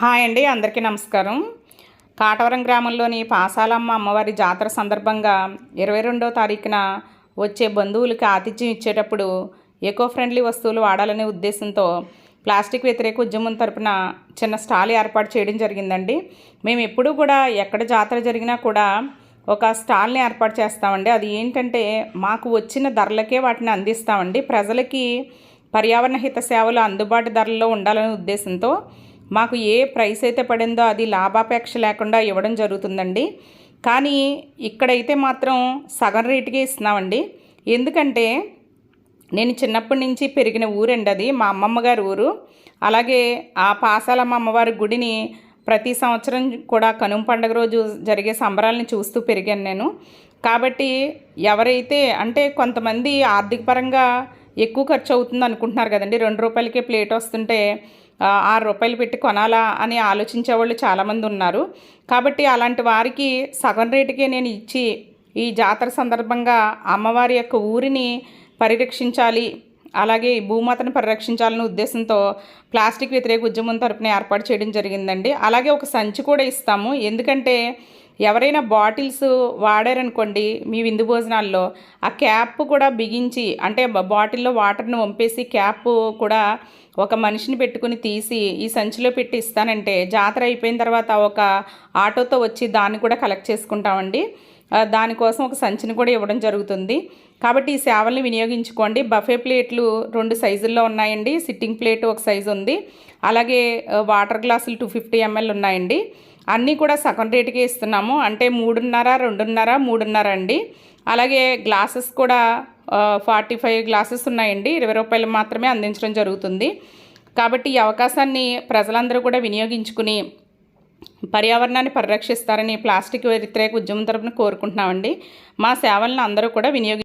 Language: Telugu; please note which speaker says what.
Speaker 1: హాయ్ అండి అందరికీ నమస్కారం. కాటవరం గ్రామంలోని పాసాలమ్మ అమ్మవారి జాతర సందర్భంగా ఇరవై రెండో తారీఖున వచ్చే బంధువులకి ఆతిథ్యం ఇచ్చేటప్పుడు ఎకో ఫ్రెండ్లీ వస్తువులు వాడాలనే ఉద్దేశంతో ప్లాస్టిక్ వ్యతిరేక ఉద్యమం తరపున చిన్న స్టాల్ ఏర్పాటు చేయడం జరిగిందండి. మేము ఎప్పుడూ కూడా ఎక్కడ జాతర జరిగినా కూడా ఒక స్టాల్ని ఏర్పాటు చేస్తామండి. అది ఏంటంటే మాకు వచ్చిన ధరలకే వాటిని అందిస్తామండి. ప్రజలకి పర్యావరణ హిత సేవలు అందుబాటు ధరల్లో ఉండాలనే ఉద్దేశంతో మాకు ఏ ప్రైస్ అయితే పడిందో అది లాభాపేక్ష లేకుండా ఇవ్వడం జరుగుతుందండి. కానీ ఇక్కడైతే మాత్రం సగం రేటుకే ఇస్తున్నామండి. ఎందుకంటే నేను చిన్నప్పటి నుంచి పెరిగిన ఊరండి అది మా అమ్మమ్మ గారి ఊరు. అలాగే ఆ పాసాలమ్మ అమ్మవారి గుడిని ప్రతి సంవత్సరం కూడా కనుమ పండుగ రోజు జరిగే సంబరాలని చూస్తూ పెరిగాను నేను. కాబట్టి ఎవరైతే అంటే కొంతమంది ఆర్థికపరంగా ఎక్కువ ఖర్చు అవుతుంది అనుకుంటున్నారు కదండి. రెండు రూపాయలకే ప్లేట్ వస్తుంటే ఆరు రూపాయలు పెట్టి కొనాలా అని ఆలోచించే వాళ్ళు చాలామంది ఉన్నారు. కాబట్టి అలాంటి వారికి సగం రేటుకే నేను ఇచ్చి ఈ జాతర సందర్భంగా అమ్మవారి యొక్క ఊరిని పరిరక్షించాలి అలాగే భూమాతను పరిరక్షించాలనే ఉద్దేశంతో ప్లాస్టిక్ వ్యతిరేక ఉద్యమం తరపున ఏర్పాటు చేయడం జరిగిందండి. అలాగే ఒక సంచి కూడా ఇస్తాము. ఎందుకంటే ఎవరైనా బాటిల్స్ వాడారనుకోండి మీ విందు భోజనాల్లో ఆ క్యాప్ కూడా బిగించి అంటే బాటిల్లో వాటర్ని వంపేసి క్యాప్ కూడా ఒక మనిషిని పెట్టుకుని తీసి ఈ సంచిలో పెట్టి ఇస్తానంటే జాతర అయిపోయిన తర్వాత ఒక ఆటోతో వచ్చి దాన్ని కూడా కలెక్ట్ చేసుకుంటామండి. దానికోసం ఒక సంచిని కూడా ఇవ్వడం జరుగుతుంది. కాబట్టి ఈ సేవల్ని వినియోగించుకోండి. బఫే ప్లేట్లు రెండు సైజుల్లో ఉన్నాయండి. సిట్టింగ్ ప్లేట్ ఒక సైజు ఉంది. అలాగే వాటర్ గ్లాసులు టూ ఫిఫ్టీ ఎంఎల్ ఉన్నాయండి. అన్నీ కూడా సగం రేటుకే ఇస్తున్నాము. అంటే మూడున్నర రెండున్నర మూడున్నర అండి. అలాగే గ్లాసెస్ కూడా ఫార్టీ ఫైవ్ గ్లాసెస్ ఉన్నాయండి. ఇరవై రూపాయలు మాత్రమే అందించడం జరుగుతుంది. కాబట్టి ఈ అవకాశాన్ని ప్రజలందరూ కూడా వినియోగించుకుని పర్యావరణాన్ని పరిరక్షిస్తారని ప్లాస్టిక్ వ్యతిరేక ఉద్యమం తరపున కోరుకుంటున్నామండి. మా సేవలను అందరూ కూడా వినియోగి